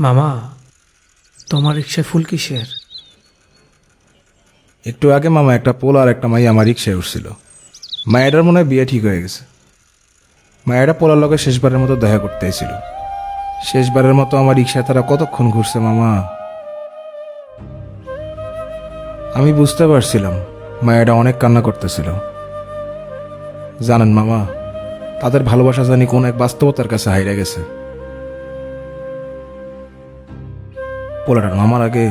মামা, তোমার রিক্সায় ফুল কিসের? একটু আগে মামা একটা পোল আর একটা মাই আমার রিক্সায় উঠছিল। মায়েরার মনে হয় বিয়ে ঠিক হয়ে গেছে। মায়েরা পোলার লগে শেষবারের মতো দেখা করতে এসেছিল। শেষবারের মতো আমার রিক্সায় তারা কতক্ষণ ঘুরছে মামা? আমি বুঝতে পারছিলাম মায়েরা অনেক কান্না করতেছিল। জানেন মামা, তাদের ভালোবাসা জানি কোন এক বাস্তবতার কাছে হাইরে গেছে। পোলাটা নামার আগে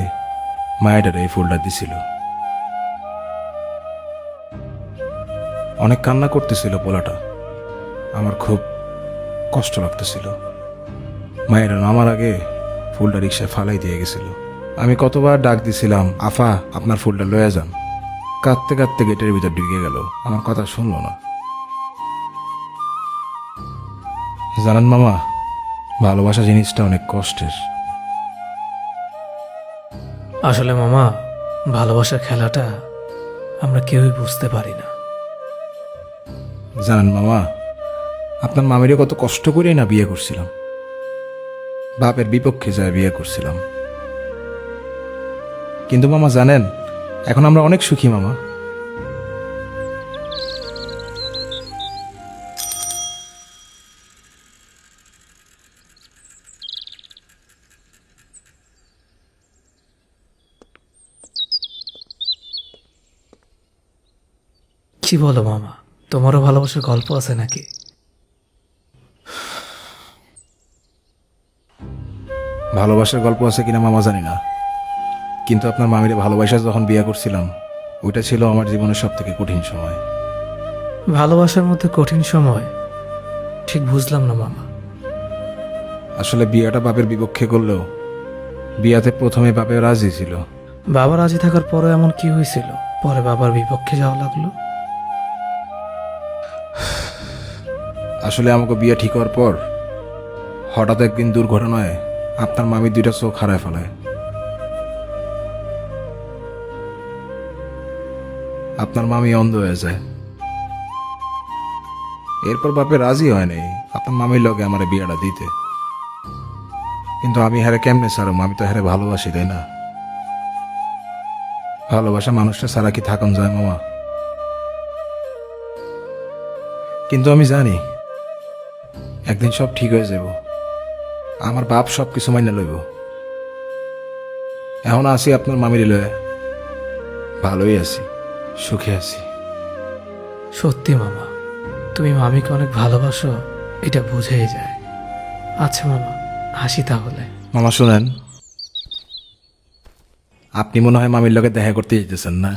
মায়েরার এই ফুলটা দিছিল। অনেক কান্না করতেছিল পোলাটা। আমার খুব কষ্ট লাগতেছিল। মায়ের নামার আগে ফুলটা রিক্সায় ফালাই দিয়ে গেছিল। আমি কতবার ডাক দিছিলাম, আফা, আপনার ফুলটা লয়ে যান। কাঁদতে কাঁদতে গেটের ভিতর ঢুকে গেল। আমার কথা শুনলো না। জানান মামা, ভালোবাসা জিনিসটা অনেক কষ্টের। আসলে মামা, ভালোবাসার খেলাটা আমরা কেউই বুঝতে পারি না। জানেন মামা, আপনার মামিরে কত কষ্ট করে না বিয়ে করছিলাম। বাপের বিপক্ষে যায় বিয়ে করছিলাম। কিন্তু মামা জানেন, এখন আমরা অনেক সুখী মামা। কি বলো মামা? তোমারও ভালোবাসার গল্প আছে নাকি? ভালোবাসার গল্প আছে কিনা মামা জানি না। কিন্তু আপনার মামিরে ভালোবাসা যখন বিয়ে করছিলাম ওইটা ছিল আমার জীবনের সব থেকে কঠিন সময়। ভালোবাসার মধ্যে কঠিন সময়? ঠিক বুঝলাম না মামা। আসলে বিয়েটা বাপের বিপক্ষে করলেও বিয়াতে প্রথমে বাপে রাজি ছিল। বাবা রাজি থাকার পরে এমন কি হয়েছিল? পরে বাবার বিপক্ষে যাওয়া লাগল? আসলে আমাকে বিয়ে ঠিক হওয়ার পর হঠাৎ একদিন দুর্ঘটনায় আপনার মামি দুইটা চোখ হারায় ফেলায় আপনার মামি অন্ধ হয়ে যায়। এরপর বাপে রাজি হয় নাই আপনার মামির লগে আমার বিয়েটা দিতে। কিন্তু আমি হারে কেমনে সারম আমি তো হারে ভালোবাসি, তাই না? ভালোবাসা মানুষটা সারা কি থাকুন যায় মামা? কিন্তু আমি জানি একদিন সব ঠিক হয়ে যাব আমার বাপ সব কিছু মাইনে লইব। এখন আসি আপনার মামির লয়ে। ভালোই আছি সুখে আছি। সত্যি মামা তুমি মামিকে অনেক ভালোবাসো এটা বুঝেই যায়। আচ্ছা মামা হাসি তাহলে। মামা শুনেন। আপনি মনে হয় মামির লগে দেখা করতে যেতেছেন না।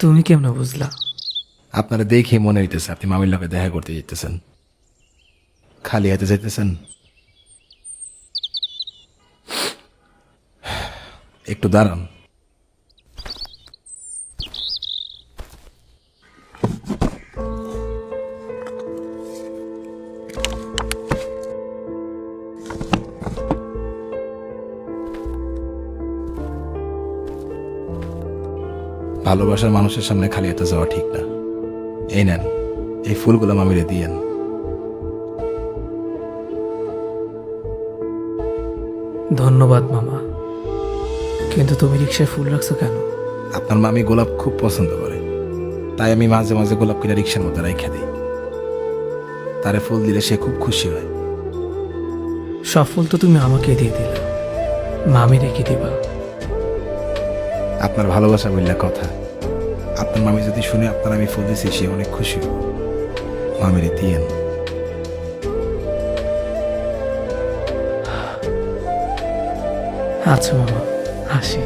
তুমি কেমন বুঝলা? আপনারা দেখে মনে হইতেছে আপনি মামির লগে দেখা করতে যেতেছেন খালি হাতে যাইতেছেন? একটু দাঁড়ান। ভালোবাসার মানুষের সামনে খালি হাতে যাওয়া ঠিক না। এই নেন, এই ফুলগুলো মামিরে দিয়েন। ধন্যবাদ মামা। কিন্তু তুমি রিক্সায় ফুল রাখছো কেন? আপনার মামি গোলাপ খুব পছন্দ করে। তাই আমি মাঝে মাঝে গোলাপ কিনা রিক্সার মধ্যে রেখে দিই। তারে ফুল দিলে সে খুব খুশি হয়। সব ফুল তো তুমি আমাকে দিয়ে দিলে। মামি রেখে দিবা। আপনার ভালোবাসা বললে কথা। আপনার মামি যদি শুনে আপনার আমি ফুল দিছি সে অনেক খুশি হবে। মামিরে দিয়েন আচ্ছা বাবা। হাসি